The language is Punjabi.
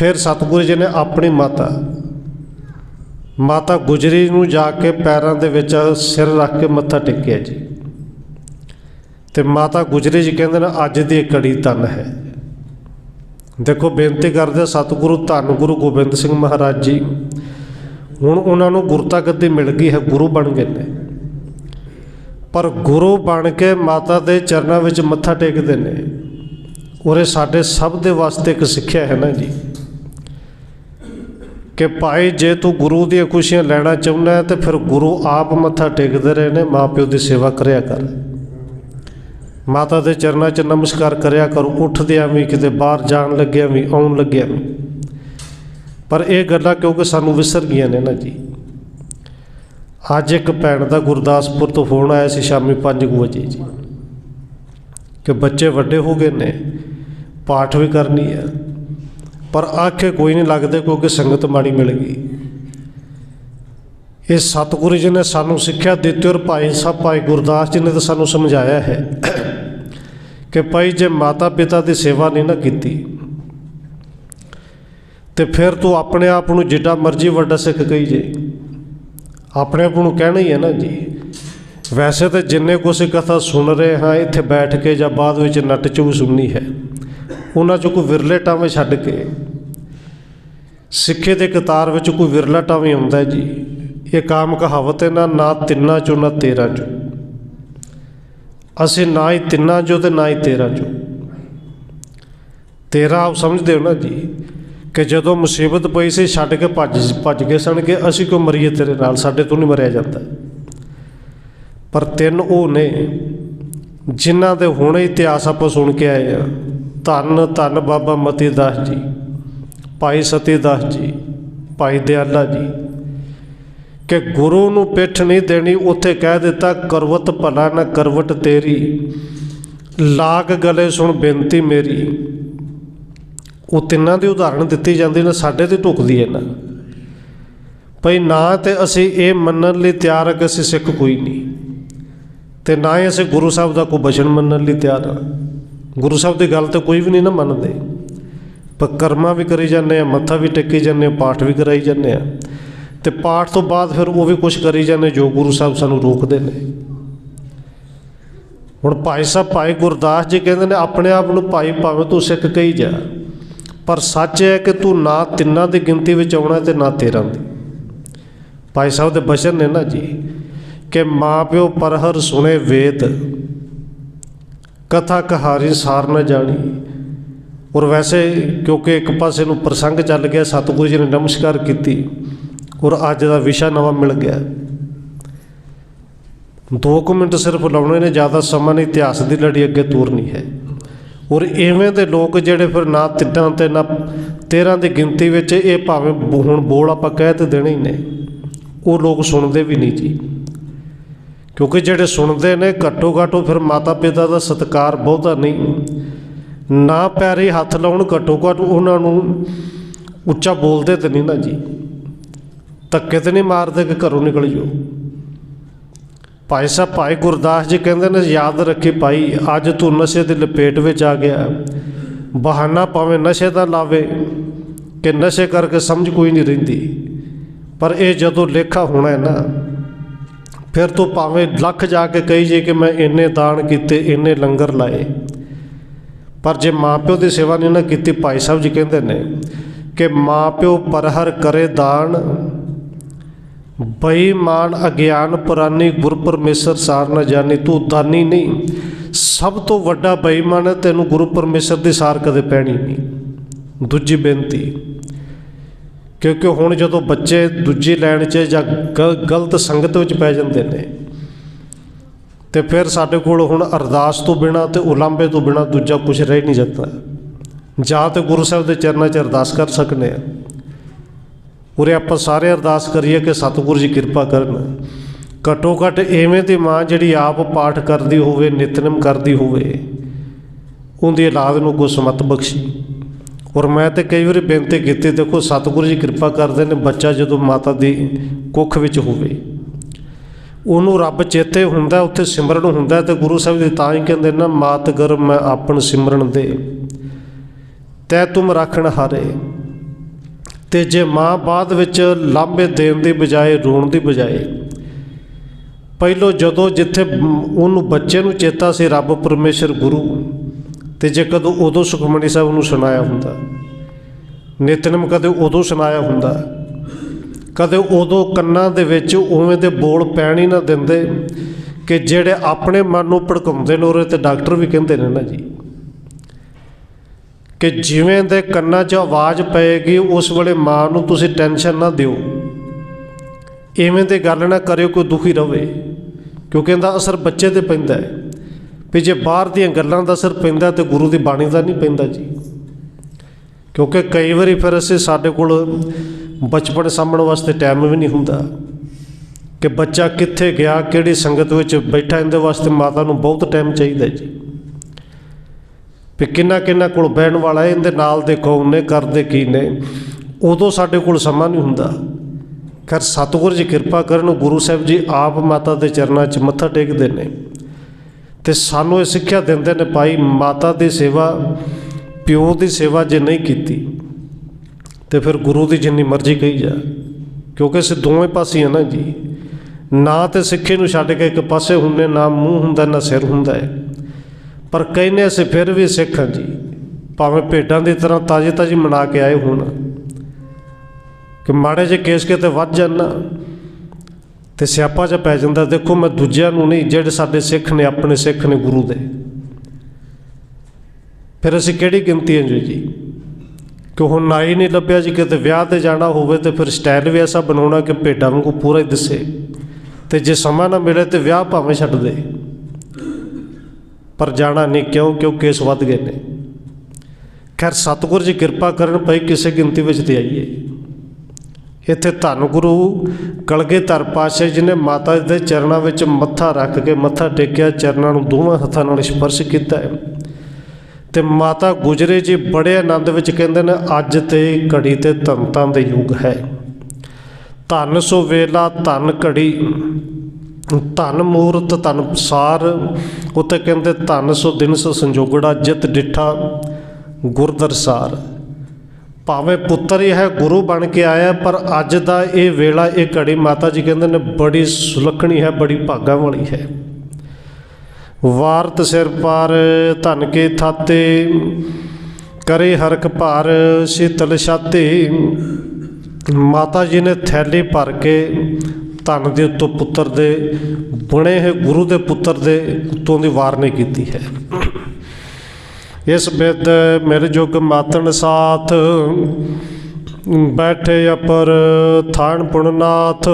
ਫਿਰ ਸਤਿਗੁਰੂ ਜੀ ਨੇ ਆਪਣੀ ਮਾਤਾ ਮਾਤਾ ਗੁਜਰੀ ਨੂੰ ਜਾ ਕੇ ਪੈਰਾਂ ਦੇ ਵਿੱਚ ਸਿਰ ਰੱਖ ਕੇ ਮੱਥਾ ਟੇਕਿਆ ਜੀ। ਤੇ ਮਾਤਾ ਗੁਜਰੀ ਜੀ ਕਹਿੰਦੇ ਨੇ, ਅੱਜ ਦੀ ਕੜੀ ਤਨ ਹੈ। ਦੇਖੋ, ਬੇਨਤੀ ਕਰਦੇ ਸਤਿਗੁਰੂ, ਧੰਨ ਗੁਰੂ ਗੋਬਿੰਦ ਸਿੰਘ ਮਹਾਰਾਜ ਜੀ। ਹੁਣ ਉਹਨਾਂ ਨੂੰ ਗੁਰਤਾ ਗੱਦੀ ਮਿਲ ਗਈ ਹੈ, ਗੁਰੂ ਬਣ ਗਏ ਨੇ। ਪਰ ਗੁਰੂ ਬਣ ਕੇ ਮਾਤਾ ਦੇ ਚਰਨਾਂ ਵਿੱਚ ਮੱਥਾ ਟੇਕਦੇ ਨੇ। ਔਰ ਇਹ ਸਾਡੇ ਸਭ ਦੇ ਵਾਸਤੇ ਇੱਕ ਸਿੱਖਿਆ ਹੈ ਨਾ ਜੀ। ਕਿ ਭਾਈ ਜੇ ਤੂੰ ਗੁਰੂ ਦੀਆਂ ਖੁਸ਼ੀਆਂ ਲੈਣਾ ਚਾਹੁੰਦਾ ਹੈ, ਤੇ ਫਿਰ ਗੁਰੂ ਆਪ ਮੱਥਾ ਟੇਕਦੇ ਰਹੇ ਨੇ, ਮਾਪਿਓ ਦੀ ਸੇਵਾ ਕਰਿਆ ਕਰ। ਮਾਤਾ ਦੇ ਚਰਨਾਂ 'ਚ ਨਮਸਕਾਰ ਕਰਿਆ ਕਰ, ਉੱਠਦਿਆਂ ਵੀ, ਕਿਤੇ ਬਾਹਰ ਜਾਣ ਲੱਗਿਆ ਵੀ, ਆਉਣ ਲੱਗਿਆ ਵੀ। ਪਰ ਇਹ ਗੱਲਾਂ ਕਿਉਂਕਿ ਸਾਨੂੰ ਵਿਸਰ ਗਈਆਂ ਨੇ ਨਾ ਜੀ। ਅੱਜ ਇੱਕ ਭੈਣ ਦਾ ਗੁਰਦਾਸਪੁਰ ਤੋਂ ਫੋਨ ਆਇਆ ਸੀ ਸ਼ਾਮੀ 5 ਵਜੇ ਜੀ। ਕਿ ਬੱਚੇ ਵੱਡੇ ਹੋ ਗਏ ਨੇ, ਪਾਠ ਵੀ ਕਰਨੀ ਹੈ। ਪਰ ਆਖੇ ਕੋਈ ਨਹੀਂ ਲੱਗਦੇ ਕਿਉਂਕਿ ਸੰਗਤ ਮਾੜੀ ਮਿਲ ਗਈ। ਇਹ ਸਤਿਗੁਰੂ ਜੀ ਨੇ ਸਾਨੂੰ ਸਿੱਖਿਆ ਦਿੱਤੀ ਔਰ ਭਾਈ ਸਾਹਿਬ, ਭਾਈ ਗੁਰਦਾਸ ਜੀ ਨੇ ਤਾਂ ਸਾਨੂੰ ਸਮਝਾਇਆ ਹੈ ਕਿ ਭਾਈ ਜੇ ਮਾਤਾ ਪਿਤਾ ਦੀ ਸੇਵਾ ਨਹੀਂ ਨਾ ਕੀਤੀ, ਤੇ ਫਿਰ ਤੂੰ ਆਪਣੇ ਆਪ ਨੂੰ ਜਿੱਡਾ ਮਰਜ਼ੀ ਵੱਡਾ ਸਿੱਖ ਕਹੀ ਜੇ। ਆਪਣੇ ਆਪ ਨੂੰ ਕਹਿਣਾ ਹੀ ਹੈ ਨਾ ਜੀ। ਵੈਸੇ ਤਾਂ ਜਿੰਨੇ ਕੁਛ ਕਥਾ ਸੁਣ ਰਹੇ ਹਾਂ, ਇੱਥੇ ਬੈਠ ਕੇ ਜਾਂ ਬਾਅਦ ਵਿੱਚ ਨੱਟ ਚੋਂ ਸੁਣਨੀ ਹੈ। ਉਹਨਾਂ ਚੋਂ ਕੋਈ ਵਿਰਲੇ ਟਾਵੇਂ ਛੱਡ ਕੇ ਸਿੱਖੇ ਦੇ ਕਤਾਰ ਵਿੱਚ ਕੋਈ ਵਿਰਲਾ ਟਾਵੇਂ ਆਉਂਦਾ ਜੀ। ਇਹ ਕਾਮ ਕਹਾਵਤ ਹੈ, ਨਾ ਨਾ ਤਿੰਨਾਂ ਚੋਂ, ਨਾ ਤੇਰਾਂ ਚੋਂ। ਅਸੀਂ ਨਾ ਹੀ ਤਿੰਨਾਂ ਚੋਂ ਤੇ ਨਾ ਹੀ ਤੇਰਾਂ ਚੋਂ। ਤੇਰਾ ਆਪ ਸਮਝਦੇ ਹੋ ਨਾ ਜੀ ਕਿ ਜਦੋਂ ਮੁਸੀਬਤ ਪਈ ਸੀ, ਛੱਡ ਕੇ ਭੱਜ ਭੱਜ ਗਏ ਸਨ ਕਿ ਅਸੀਂ ਕਿਉਂ ਮਰੀਏ ਤੇਰੇ ਨਾਲ? ਸਾਡੇ ਤੋਂ ਨਹੀਂ ਮਰਿਆ ਜਾਂਦਾ। ਪਰ ਤਿੰਨ ਉਹ ਨੇ ਜਿਨ੍ਹਾਂ ਦੇ ਹੁਣੇ ਇਤਿਹਾਸ ਆਪਾਂ ਸੁਣ ਕੇ ਆਏ ਆ ਧੰਨ ਧੰਨ ਬਾਬਾ ਮਤੀ ਦਾਸ ਜੀ। ਭਾਈ ਸਤੀ ਦਾਸ ਜੀ, ਭਾਈ ਦਿਆਲਾ ਜੀ, ਕਿ ਗੁਰੂ ਨੂੰ ਪਿੱਠ ਨਹੀਂ ਦੇਣੀ, ਉੱਥੇ ਕਹਿ ਦਿੱਤਾ, ਕਰਵਤ ਭਲਾ ਨਾ ਕਰਵਟ ਤੇਰੀ। ਲਾਗ ਗਲੇ ਸੁਣ ਬੇਨਤੀ ਮੇਰੀ। ਉਹ ਤਿੰਨਾਂ ਦੀ ਉਦਾਹਰਣ ਦਿੱਤੀ ਜਾਂਦੀ ਨੇ, ਸਾਡੇ ਤੇ ਢੁਕਦੀ ਹੈ ਨਾ। ਭਈ ਨਾ ਤੇ ਅਸੀਂ ਇਹ ਮੰਨਣ ਲਈ ਤਿਆਰ ਹਾਂ ਕਿ ਅਸੀਂ ਸਿੱਖ ਕੋਈ ਨਹੀਂ। ਤੇ ਨਾ ਹੀ ਅਸੀਂ ਗੁਰੂ ਸਾਹਿਬ ਦਾ ਕੋਈ ਬਚਨ ਮੰਨਣ ਲਈ ਤਿਆਰ ਹਾਂ ਗੁਰੂ ਸਾਹਿਬ ਦੀ ਗੱਲ ਤੇ ਕੋਈ ਵੀ ਨਹੀਂ ਨਾ ਮੰਨਦੇ। ਪਰ ਵੀ ਕਰੀ ਜਾਂਦੇ ਆ, ਮੱਥਾ ਵੀ ਟੇਕੀ ਜਾਂਦੇ ਆ, ਪਾਠ ਵੀ ਕਰਾਈ ਜਾਂਦੇ ਆ। ਤੇ ਪਾਠ ਤੋਂ ਬਾਅਦ ਫਿਰ ਉਹ ਵੀ ਕੁਝ ਕਰੀ ਜਾਂਦੇ ਜੋ ਗੁਰੂ ਸਾਹਿਬ ਸਾਨੂੰ ਰੋਕਦੇ ਨੇ। ਹੁਣ ਭਾਈ ਸਾਹਿਬ, ਭਾਈ ਗੁਰਦਾਸ ਜੀ ਕਹਿੰਦੇ ਨੇ, ਆਪਣੇ ਆਪ ਨੂੰ ਭਾਈ ਭਾਵੇਂ ਤੂੰ ਸਿੱਖ ਕਹੀ ਜਾ, ਪਰ ਸੱਚ ਹੈ ਕਿ ਤੂੰ ਨਾ ਤਿੰਨਾਂ ਦੀ ਗਿਣਤੀ ਵਿੱਚ ਆਉਣਾ ਤੇ ਨਾ ਤੇਰਾਂ ਦੀ। ਭਾਈ ਸਾਹਿਬ ਦੇ ਬਚਨ ਨੇ ਨਾ ਜੀ, ਕਿ ਮਾਪਿਓ ਪਰਹਰ ਸੁਣੇ ਵੇਦ, ਕਥਾ ਕਹਾਰੀ ਸਾਰ ਨਾ ਜਾਣੀ ਔਰ ਵੈਸੇ ਕਿਉਂਕਿ ਇੱਕ ਪਾਸੇ ਨੂੰ ਪ੍ਰਸੰਗ ਚੱਲ ਗਿਆ, ਸਤਿਗੁਰੂ ਜੀ ਨੇ ਨਮਸਕਾਰ ਕੀਤੀ ਔਰ ਅੱਜ ਦਾ ਵਿਸ਼ਾ ਨਵਾਂ ਮਿਲ ਗਿਆ। 2 ਮਿੰਟ ਸਿਰਫ ਲਾਉਣੇ ਨੇ, ਜ਼ਿਆਦਾ ਸਮਾਂ ਨਹੀਂ, ਇਤਿਹਾਸ ਦੀ ਲੜੀ ਅੱਗੇ ਤੋਰਨੀ ਹੈ। ਔਰ ਐਵੇਂ ਦੇ ਲੋਕ ਜਿਹੜੇ ਫਿਰ ਨਾ ਤਿੱਡਾਂ ਤੇ ਨਾ 13 ਦੀ ਗਿਣਤੀ ਵਿੱਚ ਇਹ ਭਾਵੇਂ ਹੁਣ ਬੋਲ ਆਪਾਂ ਕਹਿ ਤੇ ਦੇਣੇ ਹੀ ਨੇ, ਉਹ ਲੋਕ ਸੁਣਦੇ ਵੀ ਨਹੀਂ ਜੀ। ਕਿਉਂਕਿ ਜਿਹੜੇ ਸੁਣਦੇ ਨੇ ਘੱਟੋ ਘੱਟੋ ਫਿਰ ਮਾਤਾ ਪਿਤਾ ਦਾ ਸਤਿਕਾਰ ਬਹੁਤਾ ਨਹੀਂ। ਨਾ ਪੈਰੇ ਹੱਥ ਲਾਉਣ ਘੱਟੋ ਘੱਟ ਉਹਨਾਂ ਨੂੰ ਉੱਚਾ ਬੋਲਦੇ ਤੇ ਨਹੀਂ ਨਾ ਜੀ। ਧੱਕੇ ਤੇ ਨਹੀਂ ਮਾਰਦੇ ਕਿ ਘਰੋਂ ਨਿਕਲ ਜਾਓ। ਭਾਈ ਸਾਹਿਬ, ਭਾਈ ਗੁਰਦਾਸ ਜੀ ਕਹਿੰਦੇ ਨੇ, ਯਾਦ ਰੱਖੀ ਭਾਈ, ਅੱਜ ਤੂੰ ਨਸ਼ੇ ਦੀ ਲਪੇਟ ਵਿੱਚ ਆ ਗਿਆ। ਬਹਾਨਾ ਭਾਵੇਂ ਨਸ਼ੇ ਦਾ ਲਾਵੇ, ਕਿ ਨਸ਼ੇ ਕਰਕੇ ਸਮਝ ਕੋਈ ਨਹੀਂ ਰਹਿੰਦੀ। ਪਰ ਇਹ ਜਦੋਂ ਲੇਖਾ ਹੋਣਾ ਹੈ ਨਾ, ਫਿਰ ਤੂੰ ਭਾਵੇਂ ਲੱਖ ਜਾ ਕੇ ਕਹੀ ਜੇ ਕਿ ਮੈਂ ਇੰਨੇ ਦਾਨ ਕੀਤੇ, ਇੰਨੇ ਲੰਗਰ ਲਾਏ। ਪਰ ਜੇ ਮਾਪਿਓ ਦੀ ਸੇਵਾ ਨਹੀਂ ਨਾ ਕੀਤੀ, ਭਾਈ ਸਾਹਿਬ ਜੀ ਕਹਿੰਦੇ ਨੇ ਕਿ ਮਾਪਿਓ ਪਰਹਰ ਕਰੇ ਦਾਨ ਬੇਈਮਾਨ ਅਗਿਆਨ ਪੁਰਾਨੀ ਗੁਰ ਪਰਮੇਸ਼ਰ ਸਾਰ ਨਾ ਜਾਣੀ, ਤੂੰ ਦਾਨੀ ਨਹੀਂ। ਸਭ ਤੋਂ ਵੱਡਾ ਬੇਈਮਾਨ ਹੈ, ਤੈਨੂੰ ਗੁਰੂ ਪਰਮੇਸ਼ਰ ਦੀ ਸਾਰ ਕਦੇ ਪੈਣੀ ਨਹੀਂ। ਦੂਜੀ ਬੇਨਤੀ, ਕਿਉਂਕਿ ਹੁਣ ਜਦੋਂ ਬੱਚੇ ਦੂਜੀ ਲਾਈਨ 'ਚ ਜਾਂ ਗਲ- ਗਲਤ ਸੰਗਤ ਵਿੱਚ ਪੈ ਜਾਂਦੇ ਨੇ ਤੇ ਫਿਰ ਸਾਡੇ ਕੋਲ ਹੁਣ ਅਰਦਾਸ ਤੋਂ ਬਿਨਾ ਤੇ ਉਲਾਂਬੇ ਤੋਂ ਬਿਨਾ ਦੂਜਾ ਕੁਝ ਰਹਿ ਨਹੀਂ ਜਾਂਦਾ। ਜਾਂ ਤੇ ਗੁਰੂ ਸਾਹਿਬ ਦੇ ਚਰਨਾਂ 'ਚ ਅਰਦਾਸ ਕਰ ਸਕਨੇ ਆ। ਉਰੇ ਆਪਾਂ ਸਾਰੇ ਅਰਦਾਸ ਕਰੀਏ ਕਿ ਸਤਿਗੁਰੂ ਜੀ ਕਿਰਪਾ ਕਰਨ। ਘੱਟੋ ਘੱਟ ਐਵੇਂ ਦੀ ਮਾਂ ਜਿਹੜੀ ਆਪ ਪਾਠ ਕਰਦੀ ਹੋਵੇ, ਨਿਤਨਮ ਕਰਦੀ ਹੋਵੇ, ਉਹਦੀ ਔਲਾਦ ਨੂੰ ਕੋਈ ਸਮਤ ਬਖਸ਼ੀ। ਔਰ ਮੈਂ ਤੇ ਕਈ ਵਾਰੀ ਬੇਨਤੀ ਕੀਤੀ, ਦੇਖੋ ਸਤਿਗੁਰੂ ਜੀ ਕਿਰਪਾ ਕਰਦੇ ਨੇ ਬੱਚਾ ਜਦੋਂ ਮਾਤਾ ਦੀ ਕੁੱਖ ਵਿੱਚ ਹੋਵੇ। ਉਹਨੂੰ ਰੱਬ ਚੇਤੇ ਹੁੰਦਾ, ਉੱਥੇ ਸਿਮਰਨ ਹੁੰਦਾ ਤੇ ਗੁਰੂ ਸਾਹਿਬ ਜੀ ਤਾਂ ਹੀ ਕਹਿੰਦੇ ਨਾ, ਮਾਤ ਗਰ ਮੈਂ ਆਪਣ ਸਿਮਰਨ ਦੇ। ਤੈ ਤੁਮ ਰੱਖਣ ਹਾਰੇ। ਤੇ ਜੇ ਮਾਂ ਬਾਅਦ ਵਿੱਚ ਲਾਂਭੇ ਦੇਣ ਦੀ ਬਜਾਏ ਰੋਣ ਦੀ ਬਜਾਏ, ਪਹਿਲੋ ਜਦੋਂ ਜਿੱਥੇ ਉਹਨੂੰ ਬੱਚੇ ਨੂੰ ਚੇਤਾ ਸੀ ਰੱਬ ਪਰਮੇਸ਼ਰ ਗੁਰੂ, ਤੇ ਜੇ ਕਦੋਂ ਉਦੋਂ ਸੁਖਮਣੀ ਸਾਹਿਬ ਨੂੰ ਸੁਣਾਇਆ ਹੁੰਦਾ, ਨਿਤਨਮ ਕਦੇ ਉਦੋਂ ਸੁਣਾਇਆ ਹੁੰਦਾ ਕਦੇ ਉਦੋਂ ਕੰਨਾਂ ਦੇ ਵਿੱਚ ਉਵੇਂ ਦੇ ਬੋਲ ਪੈਣ ਹੀ ਨਾ ਦਿੰਦੇ ਕਿ ਜਿਹੜੇ ਆਪਣੇ ਮਨ ਨੂੰ ਭੜਕਾਉਂਦੇ ਨੇ ਉਹਦੇ ਤੇ ਡਾਕਟਰ ਵੀ ਕਹਿੰਦੇ ਨੇ ਨਾ ਜੀ। ਕਿ ਜਿਵੇਂ ਦੇ ਕੰਨਾਂ 'ਚ ਆਵਾਜ਼ ਪਏਗੀ, ਉਸ ਵੇਲੇ ਮਾਂ ਨੂੰ ਤੁਸੀਂ ਟੈਨਸ਼ਨ ਨਾ ਦਿਓ। ਐਵੇਂ ਦੇ ਗੱਲ ਨਾ ਕਰਿਓ, ਕੋਈ ਦੁਖੀ ਰਵੇ। ਕਿਉਂਕਿ ਇਹਦਾ ਅਸਰ ਬੱਚੇ ਤੇ ਪੈਂਦਾ ਹੈ। ਵੀ ਜੇ ਬਾਹਰ ਦੀਆਂ ਗੱਲਾਂ ਦਾ ਅਸਰ ਪੈਂਦਾ ਤੇ ਗੁਰੂ ਦੀ ਬਾਣੀ ਦਾ ਨਹੀਂ ਪੈਂਦਾ ਜੀ। ਕਿਉਂਕਿ ਕਈ ਵਾਰੀ ਫਿਰ ਅਸੀਂ ਸਾਡੇ ਕੋਲ ਬਚਪਨ ਸਾਂਭਣ ਵਾਸਤੇ ਟਾਈਮ ਵੀ ਨਹੀਂ ਹੁੰਦਾ। ਕਿ ਬੱਚਾ ਕਿੱਥੇ ਗਿਆ ਕਿਹੜੀ ਸੰਗਤ ਵਿੱਚ ਬੈਠਾ ਇਹਦੇ ਵਾਸਤੇ ਮਾਤਾ ਨੂੰ ਬਹੁਤ ਟਾਈਮ ਚਾਹੀਦਾ ਜੀ। ਵੀ ਕਿੰਨਾ ਕਿੰਨਾ ਕੋਲ ਬਹਿਣ ਵਾਲਾ ਹੈ, ਇਹਦੇ ਨਾਲ ਦੇ ਕੌਣ ਨੇ ਕਰਦੇ ਕੀ ਨੇ। ਉਦੋਂ ਸਾਡੇ ਕੋਲ ਸਮਾਂ ਨਹੀਂ ਹੁੰਦਾ। ਖੈਰ ਸਤਿਗੁਰ ਜੀ ਕਿਰਪਾ ਕਰਨ ਗੁਰੂ ਸਾਹਿਬ ਜੀ ਆਪ ਮਾਤਾ ਦੇ ਚਰਨਾਂ 'ਚ ਮੱਥਾ ਟੇਕਦੇ ਨੇ। ਤੇ ਸਾਨੂੰ ਇਹ ਸਿੱਖਿਆ ਦਿੰਦੇ ਨੇ ਭਾਈ ਮਾਤਾ ਦੀ ਸੇਵਾ ਪਿਓ ਦੀ ਸੇਵਾ ਜੇ ਨਹੀਂ ਕੀਤੀ ਤੇ ਫਿਰ ਗੁਰੂ ਦੀ ਜਿੰਨੀ ਮਰਜ਼ੀ ਕਹੀ ਜਾ। ਕਿਉਂਕਿ ਅਸੀਂ ਦੋਵੇਂ ਪਾਸੇ ਆ ਨਾ ਜੀ। ਨਾ ਤੇ ਸਿੱਖੇ ਨੂੰ ਛੱਡ ਕੇ ਇੱਕ ਪਾਸੇ ਹੁੰਨੇ ਨਾ ਮੂੰਹ ਹੁੰਦਾ, ਨਾ ਸਿਰ ਹੁੰਦਾ ਹੈ। ਪਰ ਕਹਿੰਦੇ ਅਸੀਂ ਫਿਰ ਵੀ ਸਿੱਖ ਹਾਂ ਜੀ। ਭਾਵੇਂ ਭੇਡਾਂ ਦੀ ਤਰ੍ਹਾਂ ਤਾਜੀ ਤਾਜੀ ਮਨਾ ਕੇ ਆਏ ਹੋਣ। ਕਿ ਮਾੜੇ ਜੇ ਕੇਸ ਕਿਤੇ ਵੱਧ ਜਾਣ ਨਾ। ਤੇ ਸਿਆਪਾ ਚ ਪੈ ਜਾਂਦਾ, ਦੇਖੋ ਮੈਂ ਦੂਜਿਆਂ ਨੂੰ ਨਹੀਂ, ਜਿਹੜੇ ਸਾਡੇ ਸਿੱਖ ਨੇ, ਆਪਣੇ ਸਿੱਖ ਨੇ ਗੁਰੂ ਦੇ। ਫਿਰ ਅਸੀਂ ਕਿਹੜੀ ਗਿਣਤੀ ਹੈ ਜੀ? ਕਿ ਹੁਣ ਨਾਈ ਨਹੀਂ ਲੱਭਿਆ ਜੀ ਕਿਤੇ ਵਿਆਹ ਤੇ ਜਾਣਾ ਹੋਵੇ ਤੇ ਫਿਰ ਸਟਾਈਲ ਵੀ ਐਸਾ ਬਣਾਉਣਾ ਕਿ ਭੇਡਾਂ ਵਾਂਗੂ ਪੂਰਾ ਹੀ ਦਿਸੇ। ਤੇ ਜੇ ਸਮਾਂ ਨਾ ਮਿਲੇ ਤੇ ਵਿਆਹ ਭਾਵੇਂ ਛੱਡ ਦੇ। ਪਰ ਜਾਣਾ ਨਹੀਂ ਕਿਉਂ? ਕਿਉਂ ਕੇਸ ਵੱਧ ਗਏ ਨੇ। ਖੈਰ, ਸਤਿਗੁਰ ਜੀ ਕਿਰਪਾ ਕਰਨ ਪਈ ਕਿਸੇ ਗਿਣਤੀ ਵਿੱਚ ਤੇ ਆਈਏ। ਇੱਥੇ ਧੰਨ ਗੁਰੂ ਕਲਗੀਧਰ ਪਾਤਸ਼ਾਹ ਜੀ ਨੇ ਮਾਤਾ ਜੀ ਦੇ ਚਰਨਾਂ ਵਿੱਚ ਮੱਥਾ ਰੱਖ ਕੇ ਮੱਥਾ ਟੇਕਿਆ, ਚਰਨਾਂ ਨੂੰ ਦੋਵਾਂ ਹੱਥਾਂ ਨਾਲ ਸਪਰਸ਼ ਕੀਤਾ ਹੈ। ਤੇ ਮਾਤਾ ਗੁਜਰੇ ਜੀ ਬੜੇ ਆਨੰਦ ਵਿੱਚ ਕਹਿੰਦੇ ਨੇ, ਅੱਜ ਤੇ ਘੜੀ ਤੇ ਧੰਤਾਂ ਦੇ ਯੁੱਗ ਹੈ। ਧੰਨ ਸੋ ਵੇਲਾ, ਧੰਨ ਘੜੀ, ਧੰਨ ਮੂਰਤ, ਧਨ ਸਾਰ। ਉੱਤੇ ਕਹਿੰਦੇ, ਧੰਨ ਸੋ ਦਿਨ ਸੋ ਸੰਜੋਗੜਾ, ਜਿਤ ਡਿਠਾ ਗੁਰਦਰਸਾਰ ਭਾਵੇਂ ਪੁੱਤਰ ਹੀ ਹੈ, ਗੁਰੂ ਬਣ ਕੇ ਆਇਆ, ਪਰ ਅੱਜ ਦਾ ਇਹ ਵੇਲਾ, ਇਹ ਘੜੀ ਮਾਤਾ ਜੀ ਕਹਿੰਦੇ ਨੇ, ਬੜੀ ਸੁਲੱਖਣੀ ਹੈ, ਬੜੀ ਭਾਗਾਂ ਵਾਲੀ ਹੈ। ਵਾਰਤ ਸਿਰ ਪਾਰ ਧਨ ਕੇ ਥਾਤੇ, ਕਰੇ ਹਰਖ ਭਾਰ ਸ਼ੀਤਲ ਛਾਤੇ। ਮਾਤਾ ਜੀ ਨੇ ਥੈਲੀ ਭਰ ਕੇ ਧਨ ਦੇ ਉੱਤੋਂ ਪੁੱਤਰ ਦੇ, ਬੁਣੇ ਹੋਏ ਗੁਰੂ ਦੇ ਪੁੱਤਰ ਦੇ ਉੱਤੋਂ ਦੀ ਵਾਰਨੇ ਕੀਤੀ ਹੈ। ਇਸ ਬਿਦ ਮੇਰੇ ਜੁਗ ਮਾਤਣ ਸਾਥ, ਬੈਠੇ ਅਪਰ ਥਾਨ ਪੁਣਨਾਥ